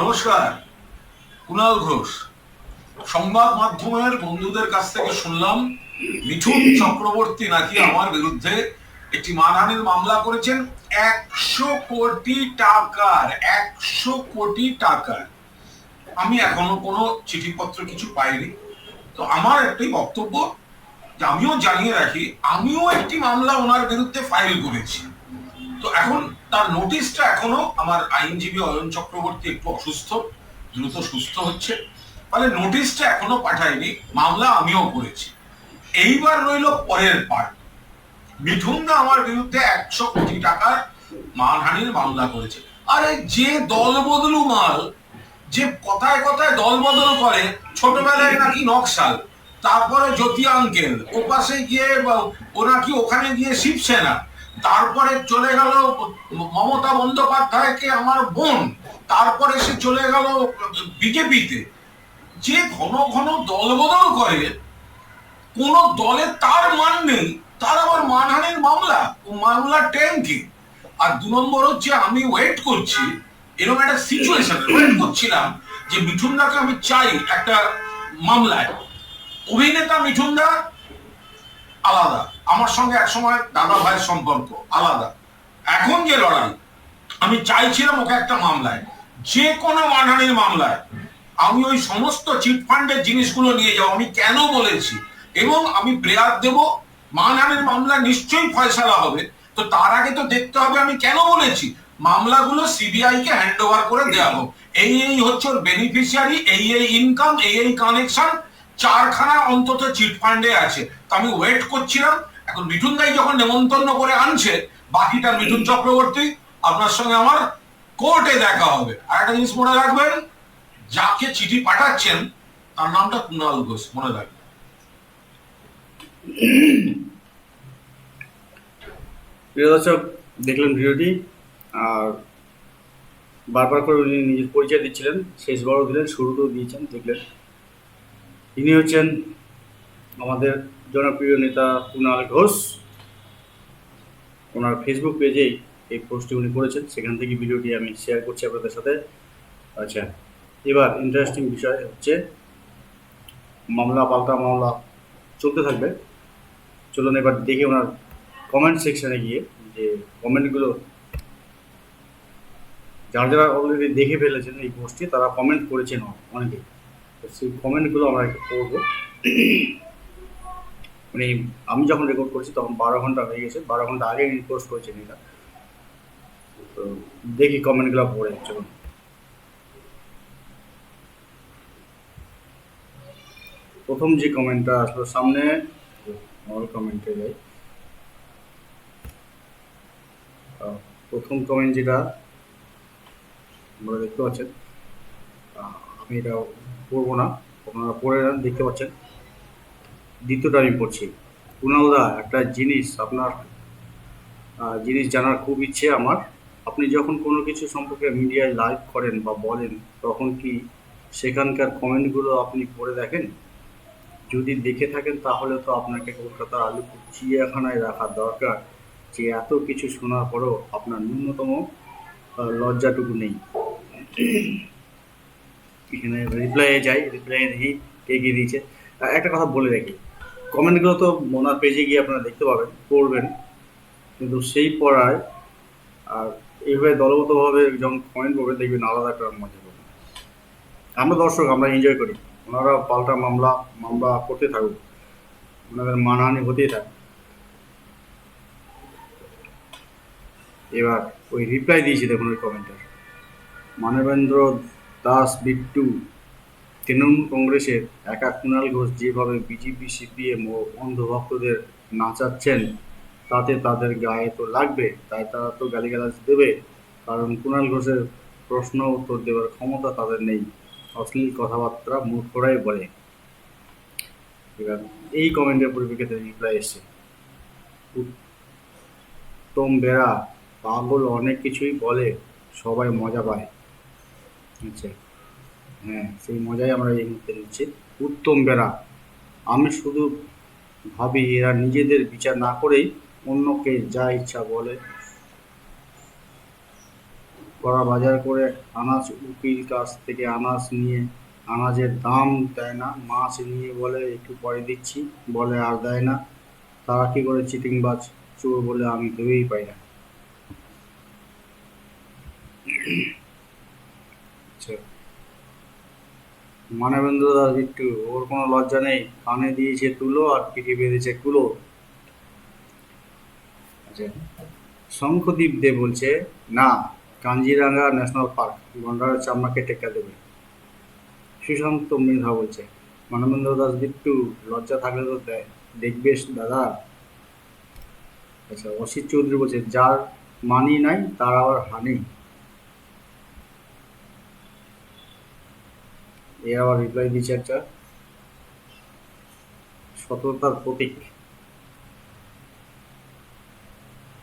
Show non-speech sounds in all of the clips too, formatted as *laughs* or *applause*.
নমস্কার, কুণাল ঘোষ। সংবাদ মাধ্যমের বন্ধুদের কাছ থেকে শুনলাম মিঠুন চক্রবর্তী নাকি আমার বিরুদ্ধে একটি মানহানির মামলা করেছেন। একশো কোটি টাকার, একশো কোটি টাকার। আমি এখনও কোনো চিঠিপত্র কিছু পাইনি। তো আমার একটি বক্তব্য আমিও জানিয়ে রাখি, আমিও একটি মামলা ওনার বিরুদ্ধে ফাইল করেছি। তো এখন তার নোটিশটা এখনও আমার আইনজীবী অয়ন চক্রবর্তী একটু অসুস্থ, দ্রুত সুস্থ হচ্ছে। ফলে নোটিশটা এখনও পাঠায়নি, মামলা আমিও করেছি। এইবার রইল পরের পার্ট মিঠুনদা আমার বিরুদ্ধে একশো কোটি টাকার মানহানির মামলা করেছে। আরে যে দল বদলু মাল, যে কথায় কথায় দল বদল করে, ছোটবেলায় নাকি নকশাল, তারপরে জ্যোতি আঙ্কেল ও পাশে গিয়ে ও নাকি ওখানে গিয়ে শিবসেনা তারপরে চলে গেল মমতা বন্দ্যোপাধ্যায়কে আমার বোন। তারপরে সে চলে গেল বিজেপিতে। যে ঘন ঘন দল বদল করে, কোন দলে তার মান নেই, তার আবার মানহানির মামলা, ও মামলার কি আর দু নম্বর হচ্ছে আমি ওয়েট করছি, এরকম একটা সিচুয়েশন ওয়েট করছিলাম যে মিঠুনদাকে আমি চাই একটা মামলায়। অভিনেতা মিঠুনদা আলাদা। আমার সঙ্গে একসময় দাদা ভাইয়ের সম্পর্ক আলাদা। এখন যে লড়াই, আমি চাইছিলাম ওকে একটা মামলায়। যে কোনো মানহানির মামলায়। আমি ওই সমস্ত চিট ফান্ডের জিনিসগুলো নিয়ে যাব, আমি কেন বলেছি? এবং আমি প্রেয়ার দেব, মানহানির মামলা নিশ্চয়ই ফয়সালা হবে। তো তার আগে তো দেখতে হবে আমি কেন বলেছি। মামলাগুলো সিবিআই কে হ্যান্ড ওভার করে দেওয়া হোক। এই এই হচ্ছে ওর বেনিফিশিয়ারি এই এই ইনকাম এই এই কানেকশন চারখানা অন্তত চিট ফান্ডে আছে। তো আমি ওয়েট করছিলাম। এখন মিঠুন দাই যখন নেমন্তন্ন করে আনছে, বাকিটা মিঠুন চক্রবর্তী, আপনার সঙ্গে আমার কোর্টে দেখা হবে। আর একটা জিনিস মনে রাখবেন, যাকে চিঠি পাঠাচ্ছেন, তার নামটা কুণাল ঘোষ, মনে রাখবেন। প্রিয় দর্শক, দেখলেন ভিডিওটি, আর বারবার করে উনি নিজের পরিচয় দিচ্ছিলেন, শেষবারও দিলেন, শুরুতেও দিয়েছেন, দেখলেন। ইনি হচ্ছেন আমাদের জনপ্রিয় নেতা কুণাল ঘোষ, ওনার ফেসবুক পেজেই এই পোস্টটি উনি করেছেন। সেখান থেকে ভিডিওটি আমি শেয়ার করছি আপনাদের সাথে। আচ্ছা এবার ইন্টারেস্টিং বিষয় হচ্ছে, মামলা, পাল্টা মামলা চলতে থাকবে। চলুন এবার দেখে ওনার কমেন্ট সেকশানে গিয়ে যে কমেন্টগুলো যারা যারা অলরেডি দেখে ফেলেছেন এই পোস্টটি তারা কমেন্ট করেছেন অনেকে। তো সেই কমেন্টগুলো আমরা একটু পড়ব মানে আমি যখন রেকর্ড করছি তখন বারো ঘণ্টা হয়ে গেছে, বারো ঘণ্টা আগে পোস্ট করেছেন এটা তো দেখি কমেন্টগুলো পড়ে, চলুন। প্রথম যে কমেন্টটা আসলো সামনে অল কমেন্টে যাই। প্রথম কমেন্ট যেটা, আপনারা দেখতে পাচ্ছেন। আমি এটা পড়ব না, আপনারা পড়ে দেখতে পাচ্ছেন। দ্বিতীয়টা আমি পড়ছি। কুণালদা একটা জিনিস আপনার জিনিস জানার খুব ইচ্ছে আমার। আপনি যখন কোনো কিছু সম্পর্কে মিডিয়ায় লাইভ করেন বা বলেন, তখন কি সেখানকার কমেন্টগুলো আপনি পড়ে দেখেন? যদি দেখে থাকেন, তাহলে তো আপনাকে কলকাতার আলিপুর চিড়িয়াখানায় রাখা দরকার, যে এত কিছু শোনার পরেও আপনার ন্যূনতম লজ্জাটুকু নেই। এখানে রিপ্লাইয়ে যাই রিপ্লাই দেখি কে কে দিয়েছে। একটা কথা বলে রাখি। কমেন্টগুলো তো ওনার পেজে গিয়ে আপনারা দেখতে পাবেন, পড়বেন। কিন্তু সেই পড়ায় আর এইভাবে দলগতভাবে যখন কমেন্ট করবেন, দেখবেন আলাদা একটা মজা পাবেন আমরা দর্শক, আমরা এনজয় করি। ওনারা পাল্টা মামলা মামলা করতে থাকুক। ওনাদের মানহানি হতেই থাক। এবার ওই রিপ্লাই দিয়েছি দেখুন ওই কমেন্টের মানবেন্দ্র দাস বিট্টু তৃণমূল কংগ্রেসের একা কুণাল ঘোষ যেভাবে বিজেপি, সিপিএম ও অন্ধভক্তদের নাচাচ্ছেন, তাতে তাদের গায়ে তো লাগবে, তাই তারা তো গালিগালাজ দেবে। কারণ কুণাল ঘোষের প্রশ্ন উত্তর দেওয়ার ক্ষমতা তাদের নেই। অশ্লীল কথাবার্তা মূর্খরাই বলে। এবার এই কমেন্টের পরিপ্রেক্ষিতে রিপ্লাই এসছে। উত্তম বেড়া পাগল অনেক কিছুই বলে, সবাই মজা পায়। আচ্ছা। হ্যাঁ সেই মজাই আমরা এই মুহূর্তে নিচ্ছি। উত্তম বেড়া, আমি শুধু ভাবি এরা নিজেদের বিচার না করেই অন্যকে যা ইচ্ছা বলে। করা বাজার করে আনাজ, উকিল কাছ থেকে আনাজ নিয়ে, আনাজের দাম দেয় না, মাছ নিয়ে বলে, একটু পরে দিচ্ছি। বলে, আর দেয় না। তারা কি করে চিটিংবাজ? চোর বলে, আমি ভেবেই পাই না আচ্ছা মানবেন্দ্র দাস বিট্টু, ওর কোনো লজ্জা নেই। কানে দিয়েছে তুলো আর পিঠে বেঁধেছে কুলো। আচ্ছা শঙ্খদীপ দে বলছে, না, কাঞ্জিরাঙ্গা ন্যাশনাল পার্ক, গন্ডারের চামড়াকে টেক্কা দেবে। সুশান্ত মৃধা বলছে, মানবেন্দ্র দাস বিট্টু, লজ্জা থাকলে তো দে- দেখবেশ দাদা। আচ্ছা অসিত চৌধুরী বলছে, যার মানি নাই, তার আবার হানি। এ আবার রিপ্লাই দিচ্ছে একটা। সততার প্রতীক।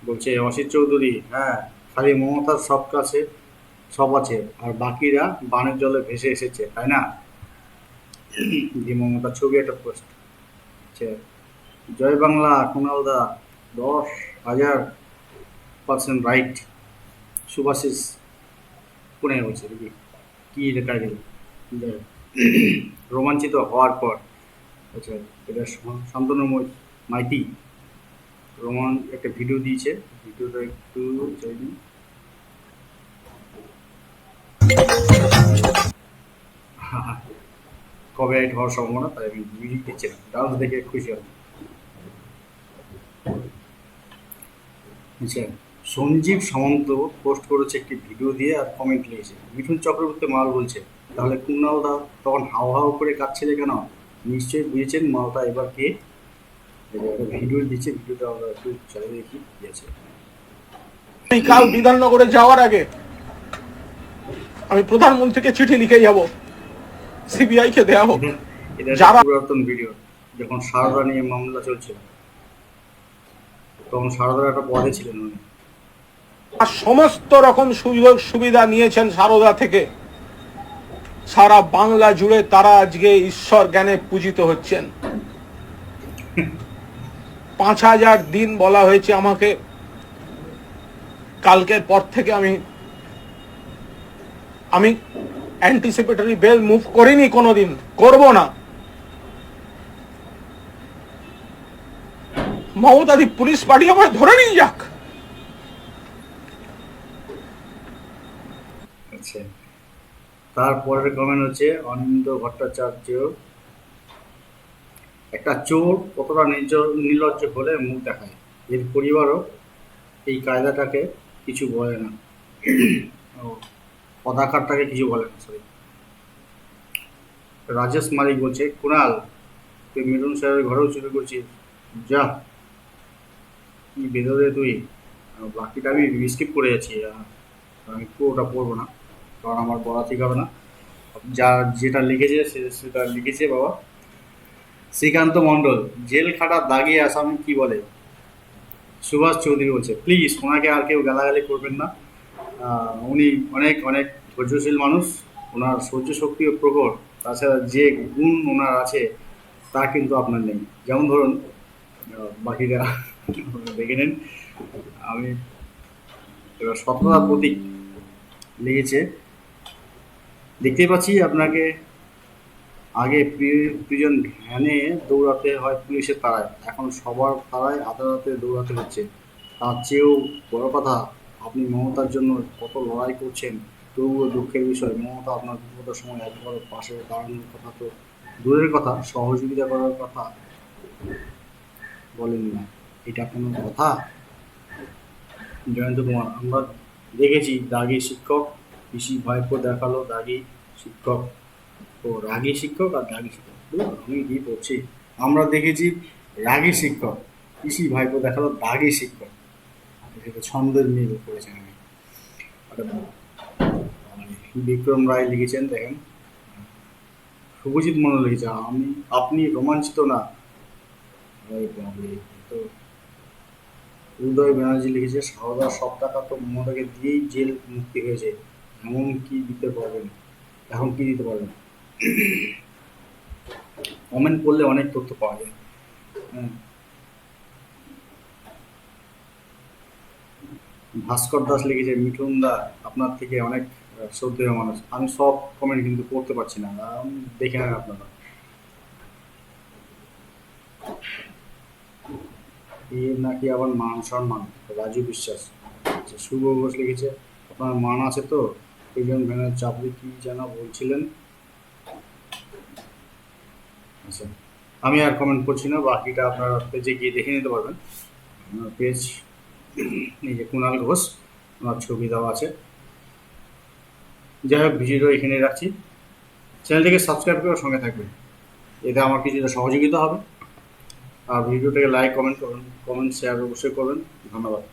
বলছে, অসিত চৌধুরী হ্যাঁ খালি মমতার সব কাছে সব আছে, আর বাকিরা বানের জলে ভেসে এসেছে, তাই না? যে মমতার ছবি একটা পোস্ট জয় বাংলা কুণাল দা, দশ হাজার পার্সেন্ট রাইট পুনে বলছে দেখি কি লেখা গেল। রোমাঞ্চিত হওয়ার পর আচ্ছা এটা শান- শান্তনু মাইতি, রোমান একটা ভিডিও দিয়েছে। ভিডিওটা একটু চাইনি কবে রাইট হওয়ার সম্ভাবনা, তাই আমি মিউজিক দিচ্ছিলাম ডান্স দেখে খুশি হলাম। আচ্ছা সঞ্জীব সামন্ত পোস্ট করেছে একটি ভিডিও দিয়ে আর কমেন্ট লিখেছে। মিঠুন চক্রবর্তী মাল বলছে তাহলে কুণালদা তখন হাও হাও করে কাঁদছিলে কেন? নিশ্চয়ই বুঝেছেন মালটা এবার কে? ভিডিও দিচ্ছে ভিডিওটা আমরা একটু চালিয়ে দেখি কি আছে? কাল বিধাননগরে যাওয়ার আগে আমি প্রধানমন্ত্রীকে চিঠি লিখে যাব। সিবিআই কে দেয়া হোক। যারা- পুরাতন ভিডিও যখন সারদা নিয়ে মামলা চলছিল। তখন সারদার একটা পদে ছিলেন উনি। আর সমস্ত রকম সুযোগ সুবিধা নিয়েছেন সারদা থেকে। সারা বাংলা জুড়ে তারা আজকে ঈশ্বর জ্ঞানে পূজিত হচ্ছেন। পাঁচ হাজার দিন বলা হয়েছে আমাকে। কালকের পর থেকে আমি আমি অ্যান্টিসিপেটরি বেল মুভ করিনি কোনোদিন, করব না। মমতাদি পুলিশ পার্টি আমায় ধরে নিয়ে যাক। আচ্ছা। তারপরের কমেন্ট হচ্ছে, অনিন্দ ভট্টাচার্য একটা চোর কতটা নির্জ- নির্লজ্জ হলে মুখ দেখায়। এর পরিবারও এই কায়দাটাকে কিছু বলে না। পদাকারটাকে কিছু বলে না সরি রাজেশ মালিক বলছে, কুণাল, তুই মিঠুন সাহেবের ঘরেও চুরি করছিস। যা বেদরে তুই। বাকিটা আমি স্কিপ করে যাচ্ছি আমি পুরোটা পড়ব না। কারণ আমার পড়া ঠিক হবে না। যা যেটা লিখেছে সেটা লিখেছে বাবা। শ্রীকান্ত মণ্ডল, জেল খাটা দাগিয়ে আসামি কি বলে? সুভাষ চৌধুরী বলছে প্লিজ ওনাকে আর কেউ গালাগালি করবেন না। উনি অনেক অনেক ধৈর্যশীল মানুষ। ওনার সহ্য শক্তিও প্রখর। তাছাড়া যে গুণ ওনার আছে, তা কিন্তু আপনার নেই। যেমন ধরুন বাকিরা *laughs* দেখে নেন। আমি এবার প্রতীক লিখেছে দেখতেই পাচ্ছি আপনাকে আগে প্রি- প্রিজন ভ্যানে দৌড়াতে হয় পুলিশের তারায় এখন সবার তারায় আদালতে দৌড়াতে হচ্ছে। তার চেয়েও বড় কথা, আপনি মমতার জন্য কত লড়াই করছেন, তবুও দুঃখের বিষয়। মমতা আপনার বিপদের সময় একবার পাশে দাঁড়ানোর কথা তো দূরের কথা, সহযোগিতা করার কথা বলেন না। এটা কোনো কথা? জয়ন্ত কুমার, আমরা দেখেছি দাগি শিক্ষক পিসি ভাইপো দেখাল দাগি শিক্ষক। ও রাগী শিক্ষক আর দাগি শিক্ষক। আমরা দেখেছি রাগী শিক্ষক। পিসি ভাইপো দেখাল দাগি শিক্ষক। এটা ছন্দের মিল করেছেন আমি বিক্রম রায় লিখেছেন, দেখেন। শুভজিৎ মনে লিখেছে, আমি, আপনি রোমাঞ্চিত না। তো উদয় ব্যানার্জি লিখেছে, সারদা সব টাকা তো মমতাকে দিয়েই জেল মুক্তি হয়েছে। এমন কি দিতে পারবেন? এখন কি দিতে পারবেন? কমেন্ট করলে অনেক তথ্য পাওয়া যায়। হ্যাঁ। ভাস্কর দাস লিখেছে, মিঠুন দা, আপনার থেকে অনেক শ্রদ্ধেয় মানুষ। আমি সব কমেন্ট কিন্তু পড়তে পারছি না। দেখে নেন আপনারা। এর নাকি আবার মান সম্মান? রাজু বিশ্বাস শুভ ঘোষ লিখেছে, আপনার মান আছে তো? প্রিলিয়ন ভ্যানের চাপড়ি কি যেন বলছিলেন? আচ্ছা আমি আর কমেন্ট করছি না, বাকিটা আপনারা পেজে গিয়ে দেখে নিতে পারবেন। পেজ, এই যে কুণাল ঘোষ, ওনার ছবি দেওয়া আছে। যাই হোক ভিডিও এখানে রাখছি। চ্যানেলটিকে সাবস্ক্রাইব করে সঙ্গে থাকবেন। এতে আমার কিছুটা সহযোগিতা হবে। আর ভিডিওটাকে লাইক কমেন্ট করবেন কমেন্ট শেয়ার অবশ্যই করবেন। ধন্যবাদ।